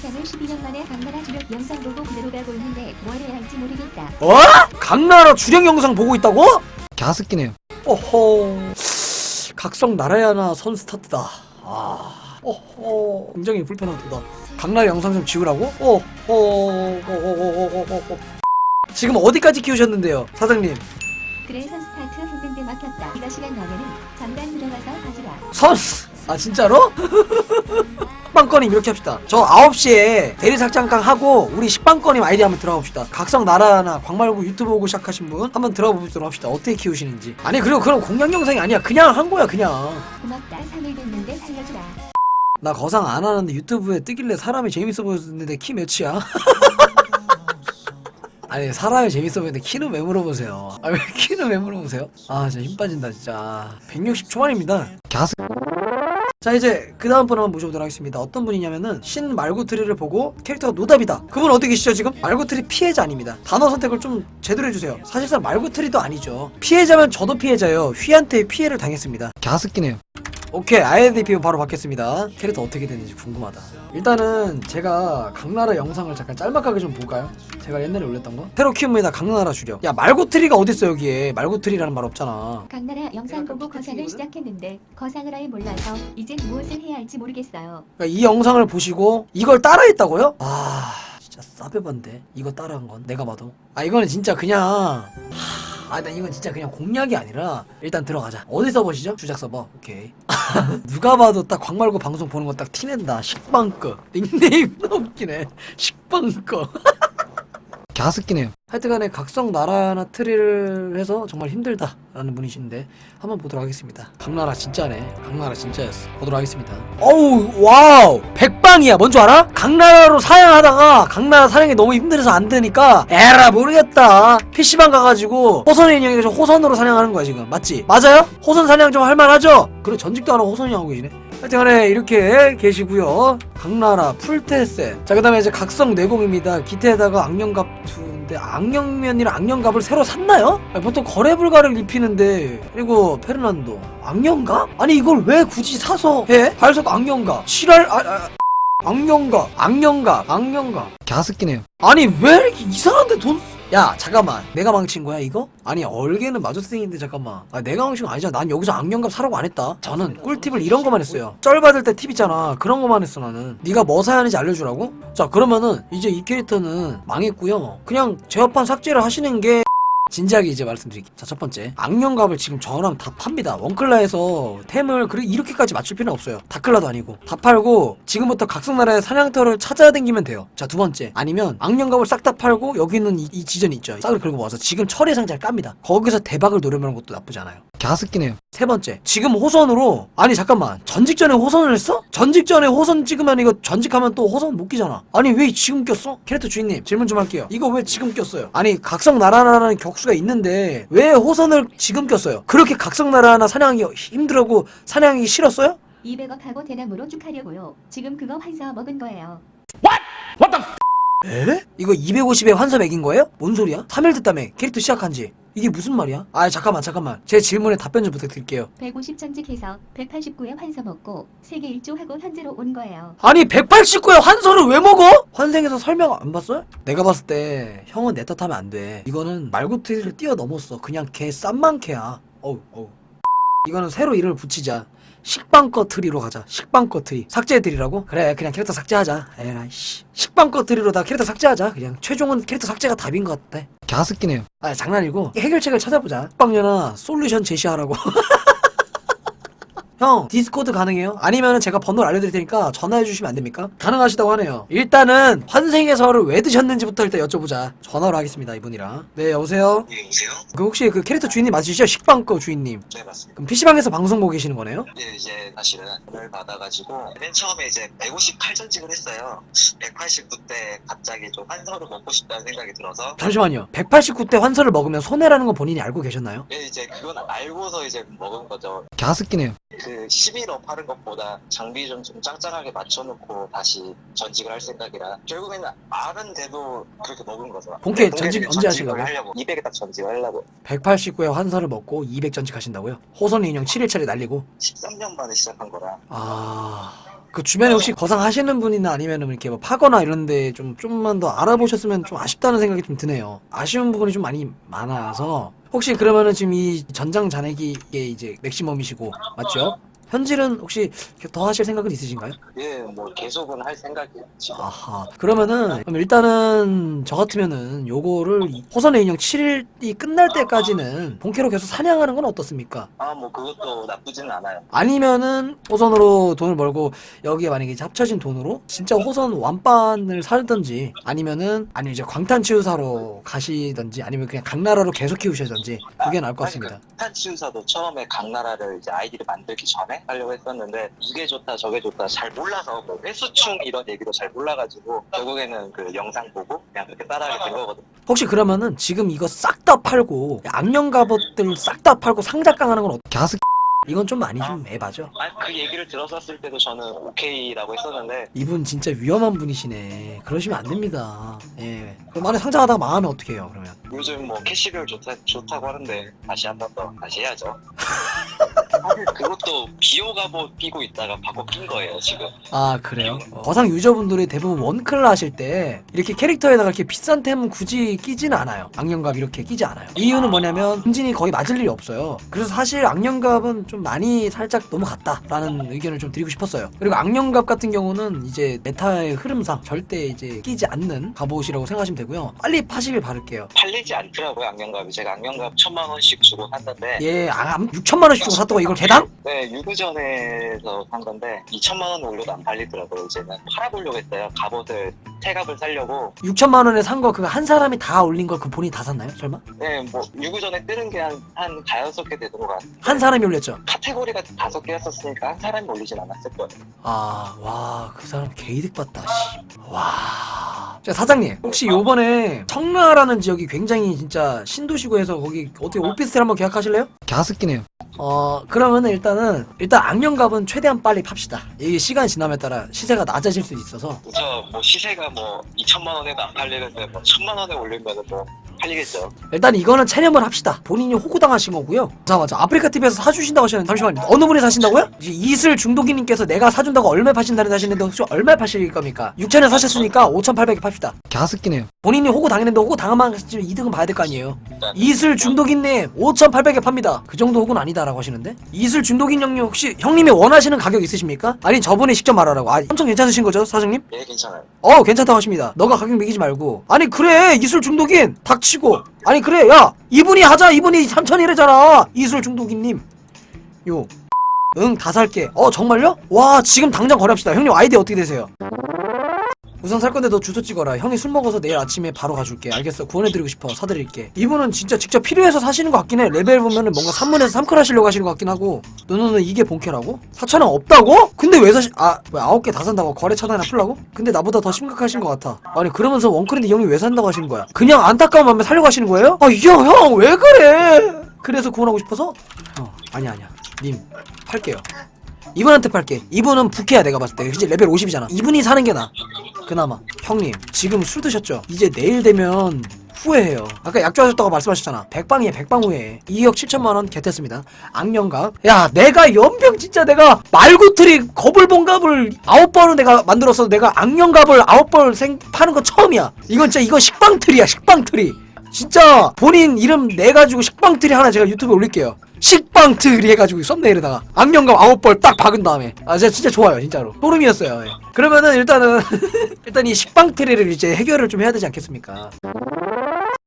거상을 12년 만에 강나라 주력 영상 보고 그대로 가고 있는데 뭘 해야 할지 모르겠다. 어? 강나라 주력 영상 보고 있다고? 갸스끼네요. 어허. 각성 나라야나 선 스타트다. 아 어허. 굉장히 불편하다. 강나라 영상 좀 지우라고? 어허. 어허허허허허. 지금 어디까지 키우셨는데요 사장님 그래서 스타트 했는데 막혔다. 이거 시간 나면은 잠깐 들어가서 가지라. 선! 아 진짜로? 식빵꺼님 이렇게 합시다 저 9시에 대리삭장강 하고 우리 식빵꺼님 아이디 한번 들어가 봅시다 각성 나라나 광말고 유튜브 보고 시작하신 분 한번 들어가 보도록 합시다 어떻게 키우시는지 아니 그리고 그럼 공략 영상이 아니야 그냥 한 거야 그냥 고맙다. 3일 됐는데 살려주라. 나 거상 안 하는데 유튜브에 뜨길래 사람이 재밌어 보였는데 키 몇이야? 아니 사람이 재밌어 보이는데 키는 왜 물어보세요? 아 왜 키는 왜 물어보세요? 아 진짜 힘 빠진다 진짜. 160 초반입니다. 갸스. 자 이제 그 다음 분 한번 모셔보도록 하겠습니다. 어떤 분이냐면은 신 말구트리를 보고 캐릭터가 노답이다. 그분 어디 계시죠 지금? 말구트리 피해자 아닙니다. 단어 선택을 좀 제대로 해주세요. 사실상 말구트리도 아니죠. 피해자면 저도 피해자예요. 휘한테 피해를 당했습니다. 갸스끼네요. 오케이 아이디피 바로 받겠습니다. 캐릭터 어떻게 됐는지 궁금하다. 일단은 제가 강나라 영상을 잠깐 짤막하게 좀 볼까요? 제가 옛날에 올렸던 거? 새로 키웁니다 강나라 주력 야 말고트리가 어딨어 여기에? 말고트리라는 말 없잖아. 강나라 영상 보고 거상을 시작했는데 거상을 아예 몰라서 이젠 무엇을 해야 할지 모르겠어요. 그러니까 이 영상을 보시고 이걸 따라했다고요? 아 진짜 싸배반데. 이거 따라한 건 내가 봐도. 아 이거는 진짜 그냥 아나 이건 진짜 그냥 공략이 아니라 일단 들어가자. 어디 서버시죠? 주작 서버. 오케이. 누가 봐도 딱 광말고 방송 보는 거 딱 티낸다. 식빵꺼 닉네임 너무 웃기네. 식빵꺼 갸스끼네요. 하여튼간에 각성 나라나 트리를 해서 정말 힘들다라는 분이신데 한번 보도록 하겠습니다. 강나라 진짜네. 강나라 진짜였어. 보도록 하겠습니다. 어우 와우 백방이야. 뭔 줄 알아? 강나라로 사냥하다가 강나라 사냥이 너무 힘들어서 안 되니까 에라 모르겠다. PC방 가가지고 호선 인형이 좀 호선으로 사냥하는 거야 지금 맞지? 맞아요? 호선 사냥 좀 할만하죠? 그리고 전직도 안 하고 호선이 하고 계시네. 하여튼간에 이렇게 계시고요. 강나라 풀테세. 자 그 다음에 이제 각성 내공입니다. 기태에다가 악령갑 두인데 악령면이랑 악령갑을 새로 샀나요? 아니, 보통 거래 불가를 입히는데 그리고 페르난도 악령갑? 아니 이걸 왜 굳이 사서 해? 발석 악령갑. 실할 아, 아, 악령갑, 악령갑, 악령갑. 갸스끼네요. 아니 왜 이렇게 이상한데 돈? 야 잠깐만. 내가 망친 거야 이거? 아니 얼개는 마조생인데 잠깐만. 아 내가 망친 거 아니잖아. 난 여기서 악령갑 사라고 안 했다. 저는 꿀팁을 이런 거만 했어요. 쩔 받을 때 팁 있잖아. 그런 거만 했어 나는. 네가 뭐 사야 하는지 알려주라고? 자 그러면은 이제 이 캐릭터는 망했고요. 그냥 제어판 삭제를 하시는 게 진지하게 이제 말씀드릴게요. 자, 첫 번째. 악령갑을 지금 저랑 다 팝니다. 원클라에서 템을 그리 이렇게까지 맞출 필요는 없어요. 다클라도 아니고. 다 팔고, 지금부터 각성나라의 사냥터를 찾아다니면 돼요. 자, 두 번째. 아니면 악령갑을 싹 다 팔고, 여기 있는 이, 이 지점이 있죠. 싹을 긁고 와서 지금 철의 상자를 깝니다. 거기서 대박을 노려보는 것도 나쁘지 않아요. 갸스끼네요. 세 번째, 지금 호선으로 아니 잠깐만 전직전에 호선을 했어? 전직전에 호선 찍으면 이거 전직하면 또 호선 못 끼잖아. 아니 왜 지금 꼈어? 캐릭터 주인님 질문 좀 할게요. 이거 왜 지금 꼈어요? 아니 각성 나라라는 격수가 있는데 왜 호선을 지금 꼈어요? 그렇게 각성 나라나 사냥이 힘들고 사냥이 싫었어요? 200억 하고 대나무로 쭉 하려고요. 지금 그거 환사 먹은 거예요. 에? 이거 250에 환서 매긴 거예요? 뭔 소리야? 3일 됐다며 캐릭터 시작한 지 이게 무슨 말이야? 아 잠깐만 잠깐만 제 질문에 답변 좀 부탁드릴게요 150 전직해서 189에 환사 먹고 세계 일조하고 현재로 온 거예요. 아니 189에 환서를 왜 먹어? 환생에서 설명 안 봤어요? 내가 봤을 때 형은 내 탓하면 안 돼. 이거는 말구트리를 뛰어넘었어. 그냥 개 쌈만 개야. 어우 어우. 이거는 새로 이름을 붙이자. 식빵꺼 트리로 가자. 식빵꺼 트리. 삭제 트리라고? 그래 그냥 캐릭터 삭제하자. 에라이 씨. 식빵꺼 트리로 다 캐릭터 삭제하자. 그냥 최종은 캐릭터 삭제가 답인 것 같아. 갸스끼네요. 아 장난이고 해결책을 찾아보자. 빵년아 솔루션 제시하라고. 형 디스코드 가능해요? 아니면 제가 번호를 알려드릴 테니까 전화해 주시면 안 됩니까? 가능하시다고 하네요. 일단은 환생에서를 왜 드셨는지부터 일단 여쭤보자. 전화로 하겠습니다 이분이랑. 네 여보세요. 예, 여보세요? 그 혹시 그 캐릭터 주인님 맞으시죠? 식빵 거 주인님. 네, 맞습니다. 그럼 PC방에서 방송 보고 계시는 거네요? 예, 이제 사실은 를 받아가지고 맨 처음에 이제 158 전직을 했어요. 189때 갑자기 좀 환서를 먹고 싶다는 생각이 들어서 잠시만요. 189대 환서를 먹으면 손해라는 거 본인이 알고 계셨나요? 예, 이제 그건 알고서 이제 먹은 거죠. 갸스끼네요. 그 11업 하는 것보다 장비 좀, 좀 짱짱하게 맞춰놓고 다시 전직을 할 생각이라 결국에는 아는데도 그렇게 먹은 거죠. 본캐 전직 언제 하시려고요? 하려고 200에 딱 전직을 하려고 189회 환사를 먹고 200 전직하신다고요? 호선 인형 7일차례 날리고 13년 만에 시작한 거라 아... 그 주변에 혹시 거상 하시는 분이나 아니면 이렇게 뭐 파거나 이런데 좀 좀만 더 알아보셨으면 좀 아쉽다는 생각이 좀 드네요. 아쉬운 부분이 좀 많이 많아서 혹시 그러면은 지금 이 전장 잔액이게 이제 맥시멈이시고 맞죠? 현질은 혹시 더 하실 생각은 있으신가요? 그게 뭐 계속은 할 생각이에요 지금 아하. 그러면은 그럼 일단은 저 같으면은 요거를 이 호선의 인형 7일이 끝날 때까지는 본캐로 계속 사냥하는 건 어떻습니까? 아 뭐 그것도 나쁘지는 않아요 아니면은 호선으로 돈을 벌고 여기에 만약에 이제 합쳐진 돈으로 진짜 호선 완반을 살든지 아니면은 아니면 이제 광탄 치유사로 가시든지 아니면 그냥 강나라로 계속 키우시든지 그게 나을 것 같습니다. 탄치유사도 처음에 강나라를 이제 아이디를 만들기 전에 하려고 했었는데 이게 좋다 저게 좋다 잘 몰라서 뭐 회수충 이런 얘기도 잘 몰라가지고 결국에는 그 영상 보고 그냥 그렇게 따라하게 된 거거든요 혹시 그러면은 지금 이거 싹 다 팔고 악령 갑옷들 싹 다 팔고 상작강하는 건 어때? 갸스 이건 좀 많이 좀 에바죠? 아니 그 얘기를 들었었을 때도 저는 오케이라고 했었는데 이분 진짜 위험한 분이시네. 그러시면 안 됩니다. 예. 그럼 만약 상장하다 가 망하면 어떡해요, 그러면? 요즘 뭐 캐시별 좋다, 좋다고 하는데 다시 한 번 더 다시 해야죠 사실 그것도 비호가보 끼고 있다가 바꿔 낀 거예요 지금 아, 그래요? 거상 유저분들이 대부분 원클 하실 때 이렇게 캐릭터에다가 이렇게 비싼 템 굳이 끼지는 않아요. 악령갑 이렇게 끼지 않아요. 이유는 뭐냐면 금진이 거의 맞을 일이 없어요. 그래서 사실 악령갑은 좀 많이 살짝 넘어갔다 라는 의견을 좀 드리고 싶었어요. 그리고 악령갑 같은 경우는 이제 메타의 흐름상 절대 이제 끼지 않는 갑옷이라고 생각하시면 되고요. 빨리 파시길 바랄게요. 팔리지 않더라고요 악령갑이 제가 악령갑 천만 원씩 주고 샀는데 예, 아, 6천만 원씩 주고 샀다고 이걸 개당? 네, 유구전에서 산 건데 2천만 원 올려도 안 팔리더라고요. 이제는 팔아보려고 했어요. 갑옷을 태갑을 사려고. 6천만 원에 산 거 그거 한 사람이 다 올린 거그 본인이 다 샀나요? 설마? 네, 뭐 유구전에 뜨는 게 한 한 다여섯 개 되는 것 같아요. 한 사람이 올렸죠. 카테고리가 다섯 개였었으니까 한 사람이 올리진 않았을 거예요. 아, 와, 그 사람 개이득 봤다, 씨. 와. 자, 사장님, 혹시 요번에 청라라는 지역이 굉장히 진짜 신도시고 해서 거기 어떻게 오피스텔 한번 계약하실래요? 갸스끼네요. 어, 그러면은 일단은, 일단 악령갑은 최대한 빨리 팝시다. 이게 시간이 지남에 따라 시세가 낮아질 수 있어서. 저뭐 시세가 뭐 2천만 원에도 안 팔리는데 뭐 천만 원에 올리면은 뭐 팔리겠죠. 일단 이거는 체념을 합시다. 본인이 호구당하신 거고요. 자, 맞아. 아프리카 TV에서 사주신다고 하시는 잠시만요. 어느 분이 사신다고요? 이제 이슬 중독이님께서 내가 사준다고 얼마 파신다는 하시는데 혹시 얼마 파실 겁니까? 6천에 사셨으니까 5,800에 팝시다. 갸스끼네요. 본인이 호구 당했는데 호구 당하면 이득은 봐야 될 거 아니에요. 이슬 중독인님 5,800에 팝니다. 그 정도 호구는 아니다라고 하시는데 이슬 중독인 형님 혹시 형님이 원하시는 가격 있으십니까? 아니 저분이 직접 말하라고. 아 엄청 괜찮으신 거죠 사장님? 예, 괜찮아요. 어 괜찮다고 하십니다. 너가 가격 매기지 말고 아니 그래 이슬 중독인 닥치 고 아니 그래 야 이분이 하자 이분이 3천이래잖아 이슬 중독인님 요. 응, 다 살게. 어, 정말요? 와, 지금 당장 거래합시다. 형님 아이디 어떻게 되세요? 우선 살 건데 너 주소 찍어라. 형이 술 먹어서 내일 아침에 바로 가줄게. 알겠어. 구원해드리고 싶어. 사드릴게. 이분은 진짜 직접 필요해서 사시는 것 같긴 해. 레벨 보면은 뭔가 3문에서 3클 하시려고 하시는 것 같긴 하고. 너는 이게 본캐라고? 4천원 없다고? 근데 왜 사시, 아, 왜 9개 다 산다고? 거래 차단이나 풀라고? 근데 나보다 더 심각하신 것 같아. 아니, 그러면서 원클인데 형이 왜 산다고 하시는 거야? 그냥 안타까운 마음에 살려고 하시는 거예요? 아, 이 형, 형, 왜 그래? 그래서 구원하고 싶어서? 어, 아니야, 아니야. 님, 팔게요. 이분한테 팔게. 이분은 부캐야 내가 봤을 때. 이제 레벨 50이잖아. 이분이 사는 게 나. 그나마. 형님, 지금 술 드셨죠? 이제 내일 되면 후회해요. 아까 약 좋아졌다고 말씀하셨잖아. 백방이에 백방 후회. 2억 7천만 원 겟했습니다. 악령갑. 야, 내가 연병 진짜 내가 말구트리 거불봉갑을 아홉 번을 내가 만들어서 내가 악령갑을 아홉 번생 파는 거 처음이야. 이건 진짜 이거 식빵틀이야, 식빵틀이. 진짜 본인 이름 내가지고 식빵틀이 하나 제가 유튜브에 올릴게요. 식빵틀이 해가지고 썸네일에다가 악령감 아홉 벌 딱 박은 다음에. 아 진짜 진짜 좋아요 진짜로. 소름이었어요 예. 그러면은 일단은 일단 이 식빵 트리를 이제 해결을 좀 해야 되지 않겠습니까? 첫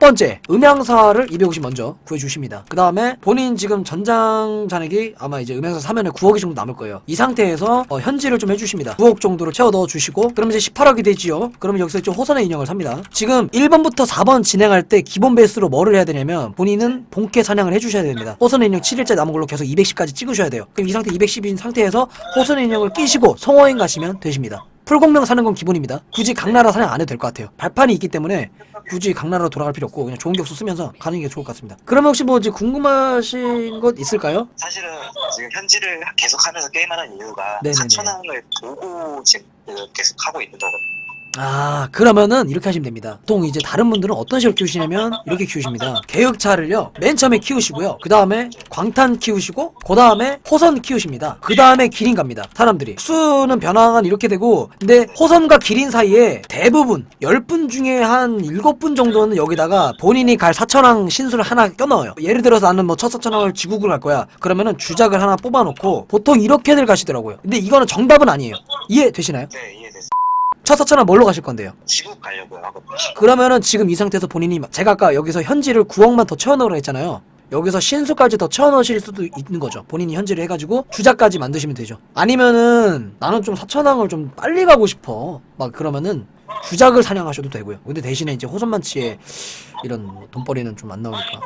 번째 음향사를 250 먼저 구해주십니다. 그 다음에 본인 지금 전장 잔액이 아마 이제 음향사 사면에 9억이 정도 남을 거예요. 이 상태에서 어, 현질을 좀 해주십니다. 9억 정도를 채워 넣어주시고 그럼 이제 18억이 되지요. 그러면 여기서 이제 호선의 인형을 삽니다. 지금 1번부터 4번 진행할 때 기본 베이스로 뭐를 해야 되냐면 본인은 본캐 사냥을 해주셔야 됩니다. 호선의 인형 7일째 남은 걸로 계속 210까지 찍으셔야 돼요. 그럼 이 상태 210인 상태에서 호선의 인형을 끼시고 성호행 가시면 되십니다 풀공명 사는 건 기본입니다. 굳이 강나라 사냥 안 해도 될 것 같아요. 발판이 있기 때문에 굳이 강나라로 돌아갈 필요 없고 그냥 좋은 격수 쓰면서 가는 게 좋을 것 같습니다. 그러면 혹시 뭐 이제 궁금하신 것 있을까요? 사실은 지금 현질을 계속하면서 게임하는 이유가 네네네. 4천원을 보고 지금 계속 하고 있는 거거든요. 아 그러면은 이렇게 하시면 됩니다. 보통 이제 다른 분들은 어떤 식으로 키우시냐면 이렇게 키우십니다. 개혁차를요 맨 처음에 키우시고요. 그 다음에 광탄 키우시고 그 다음에 호선 키우십니다. 그 다음에 기린 갑니다. 사람들이. 수는 변화가 이렇게 되고 근데 호선과 기린 사이에 대부분 10분 중에 한 7분 정도는 여기다가 본인이 갈 사천왕 신수를 하나 껴넣어요. 예를 들어서 나는 뭐 첫 사천왕을 지국을 갈 거야. 그러면은 주작을 하나 뽑아놓고 보통 이렇게들 가시더라고요. 근데 이거는 정답은 아니에요. 이해되시나요? 네, 이해됐어요. 첫 사천왕 뭘로 가실 건데요? 지국 가려고요, 하거든요. 그러면은 지금 이 상태에서 본인이 제가 아까 여기서 현지를 9억만 더 채워넣으라 했잖아요. 여기서 신수까지 더 채워넣으실 수도 있는 거죠. 본인이 현지를 해가지고 주작까지 만드시면 되죠. 아니면은 나는 좀 사천왕을 좀 빨리 가고 싶어. 막 그러면은 주작을 사냥하셔도 되고요. 근데 대신에 이제 호선만치에 이런 돈벌이는 좀 안 나오니까.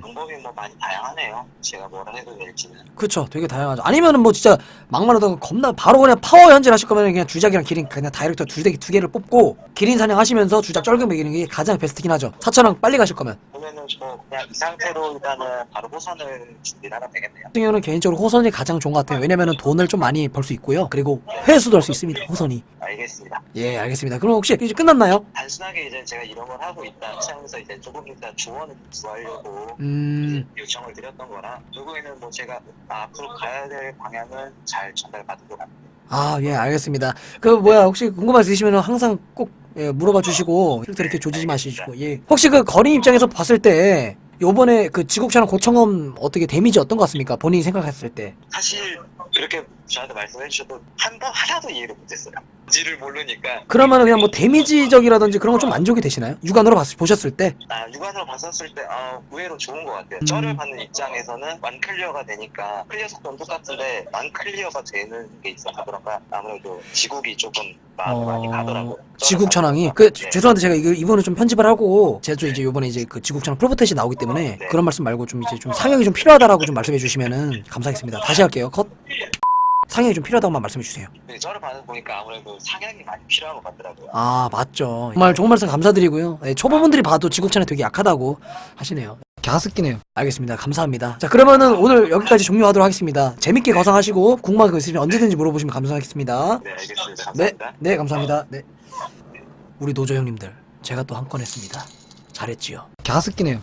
방법이 뭐 많이 다양하네요. 제가 뭐라 해도 될지는. 그쵸. 되게 다양하죠. 아니면은 뭐 진짜 막말하다가 겁나 바로 그냥 파워 현질 하실 거면 그냥 주작이랑 기린 그냥 다이렉트 두, 개, 두 개를 뽑고 기린 사냥 하시면서 주작 쩔금 매기는 게 가장 베스트긴 하죠. 사천왕 빨리 가실 거면. 그러면은 저 그냥 이 상태로 일단은 바로 호선을 준비를 하면 되겠네요. 같은 경우는 개인적으로 호선이 가장 좋은 것 같아요. 왜냐면은 돈을 좀 많이 벌 수 있고요. 그리고 회수도 할 수 있습니다. 호선이. 알겠습니다. 예, 알겠습니다. 그럼 혹시 이제 끝났나요? 단순하게 이제 제가 이런 걸 하고 있다 하면서 이제 조금 일단 조언을 구하려고 음, 요청을 드렸던 거라 결국에는 뭐 제가 앞으로 가야 될 방향은 잘 전달받은 것 같아요. 아, 예, 알겠습니다. 그 뭐야, 혹시 궁금한 거 있으시면 항상 꼭 예, 물어봐 주시고 필터 이렇게 조지지 마시고 예. 혹시 그 거리 입장에서 봤을 때 요번에 그 지국차랑 고청험 어떻게 데미지 어떤 것 같습니까? 본인이 생각했을 때. 사실 이렇게 저한테 말씀해 주셔도 한 번 하나도 이해를 못했어요. 지를 모르니까 그러면은 그냥 뭐 데미지적이라든지 그런 건 좀 만족이 되시나요? 육안으로 봤, 보셨을 때? 아, 육안으로 봤었을 때 아, 의외로 좋은 것 같아요. 음. 쩔을 받는 입장에서는 완 클리어가 되니까 클리어 속도는 똑같은데 완 클리어가 되는 게 있어서 그런가 아무래도 지국이 조금 마음이 많이 가더라고요. 어, 지국 천왕이. 그 네. 죄송한데 제가 이거 이번에 좀 편집을 하고 제가 좀 이제 이번에 이제 그 지국 천왕 프로포텟이 나오기 때문에 네. 그런 말씀 말고 좀 이제 좀 상향이 좀 필요하다라고 좀 말씀해 주시면은 감사하겠습니다. 다시 할게요. 컷. 상향이 좀 필요하다고만 말씀해 주세요. 네, 쩔을 받아 보니까 아무래도 상향이 많이 필요한 것 같더라고요. 아 맞죠. 정말 좋은 말씀 감사드리고요. 네, 초보분들이 봐도 지국 천왕 되게 약하다고 하시네요. 갸스끼네요. 알겠습니다. 감사합니다. 자 그러면은 오늘 여기까지 종료하도록 하겠습니다. 재밌게 거상하시고 궁금한 거 있으시면 언제든지 물어보시면 감사하겠습니다. 네, 알겠습니다. 네, 감사합니다. 네 감사합니다. 네. 우리 노조 형님들 제가 또 한 건 했습니다. 잘했지요. 갸스끼네요.